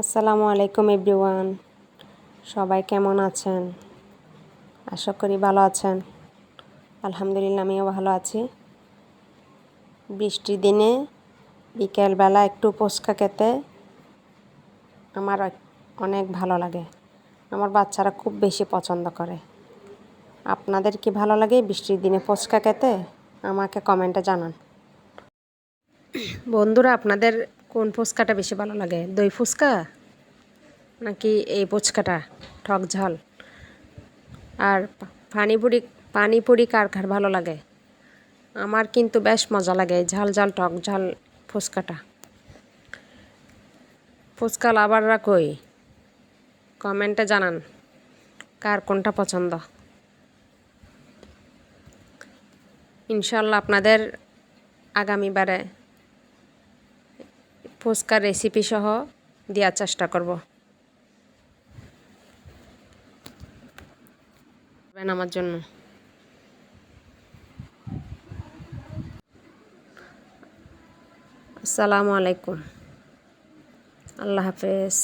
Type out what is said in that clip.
আসসালামু আলাইকুম এভরিওয়ান। সবাই কেমন আছেন? আশা করি ভালো আছেন। আলহামদুলিল্লাহ আমিও ভালো আছি। বৃষ্টির দিনে বিকেলবেলা একটু পোস্কা খেতে আমার অনেক ভালো লাগে। আমার বাচ্চারা খুব বেশি পছন্দ করে। আপনাদের কি ভালো লাগে বৃষ্টির দিনে ফুচকা খেতে? আমাকে কমেন্টে জানান। বন্ধুরা, আপনাদের কোন ফুচকাটা বেশি ভালো লাগে? দই ফুচকা নাকি এই ফুচকাটা? ঠক ঝাল। আর পানিপুরি পানিপুরি কার কার ভালো লাগে? আমার কিন্তু বেশ মজা লাগে ঝাল ঝাল টক ঝাল ফুচকাটা। ফুচকা লাভাররা কই? কমেন্টে জানান, কার কোনটা পছন্দ? ইনশাল্লাহ আপনাদের আগামীবারে ফুচকার রেসিপি সহ দেওয়ার চেষ্টা করব। আমার জন্য। আসসালামু আলাইকুম। আল্লাহ হাফেজ।